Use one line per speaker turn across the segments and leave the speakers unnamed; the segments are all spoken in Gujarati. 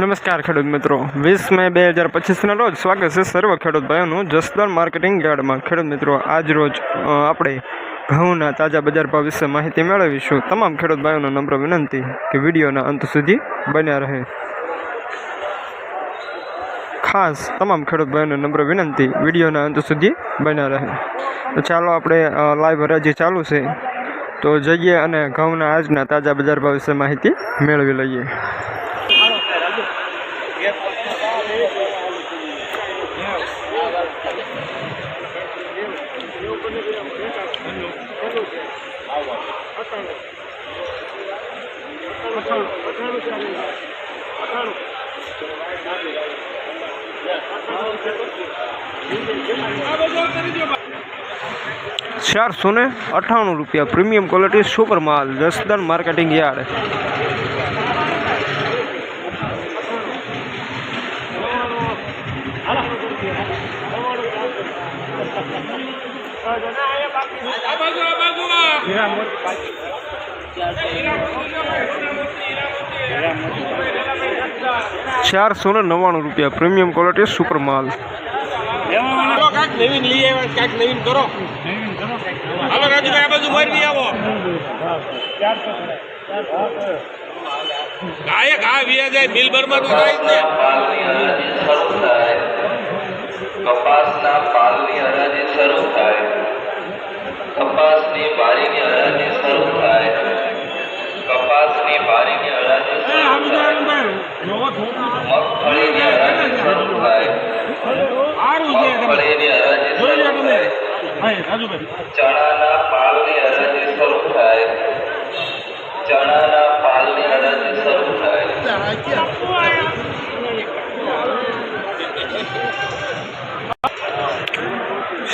નમસ્કાર ખેડૂત મિત્રો વીસ મે બે હજાર પચીસના રોજ સ્વાગત છે સર્વ ખેડૂત ભાઈઓનું જસદણ માર્કેટિંગ યાર્ડમાં ખેડૂત મિત્રો આજ રોજ આપણે ઘઉંના તાજા બજાર ભાવ વિશે માહિતી મેળવીશું તમામ ખેડૂત ભાઈઓને નમ્ર વિનંતી કે વિડીયોના અંત સુધી બન્યા રહે ખાસ તમામ ખેડૂત ભાઈઓને નમ્ર વિનંતી વિડીયોના અંત સુધી બન્યા રહે તો ચાલો આપણે લાઈવ હરાજી ચાલુ છે તો જઈએ અને ઘઉંના આજના તાજા બજાર ભાવ વિશે માહિતી મેળવી લઈએ चार सौ ने अठाणु रुपया प्रीमियम क्वालिटी सुपर माल दस मार्केटिंग यार्ड ચારસો ને નવ્વાણું રૂપિયા પ્રીમિયમ ક્વોલિટી સુપર માલ
નવીન લઈ આવ્યા કાંઈક નવીન કરો હાલો રાજુભાઈ આ બાજુ મોરબી આવો ગાયક આ વ્યાજ બિલ બરમાં તો થાય જ ને
મોકળીને રજ શરૂ થાય આયુધયના મોયને હય રાજુભાઈ ચણાના પાલની અરજી શરૂ થાય ચણાના પાલની અરજી શરૂ થાય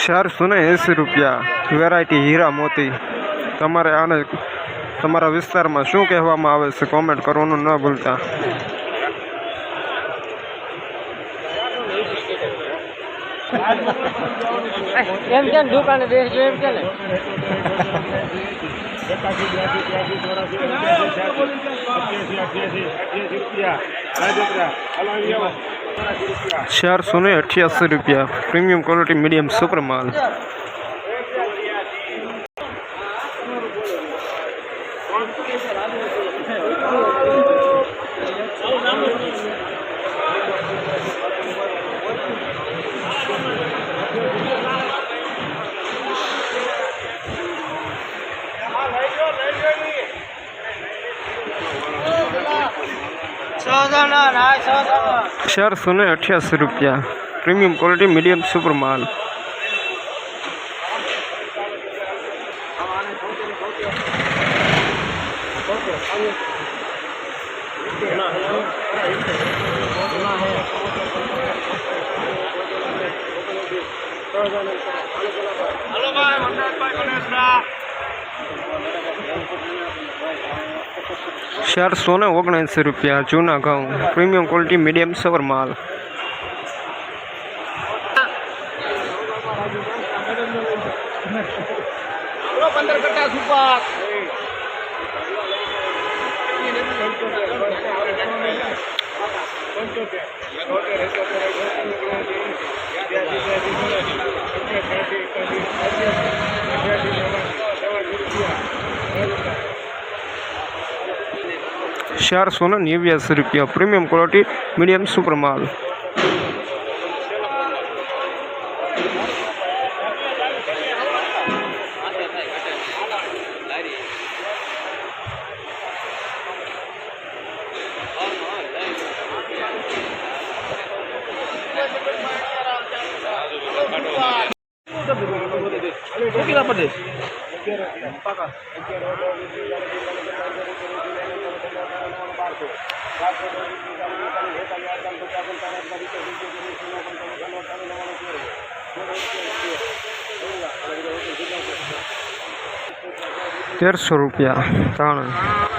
શેર સુને ₹100 વેરાઈટી हीरा મોતી તમારે આને તમારા વિસ્તારમાં શું કહેવામાં આવે છે કમેન્ટ કરવાનું ન ભૂલતા
એમ કે દુકાને બેસજો એમ કે ને એકાસી બ્યાસી
ચારસો ને અઠ્યાસી રૂપિયા પ્રીમિયમ ક્વોલિટી મીડિયમ સુપર માલ चार सौ ने अठासी रुपया
प्रीमियम क्वालिटी मीडियम सुपर
माल हेलो भाई चार सौ ओगणस रुपया जूना घऊ प्रीमियम क्वालिटी
मीडियम सवर माल शेयर
सोना न्यू एस रुपया प्रीमियम क्वालिटी मीडियम सुपर माल 13 rupiah tahun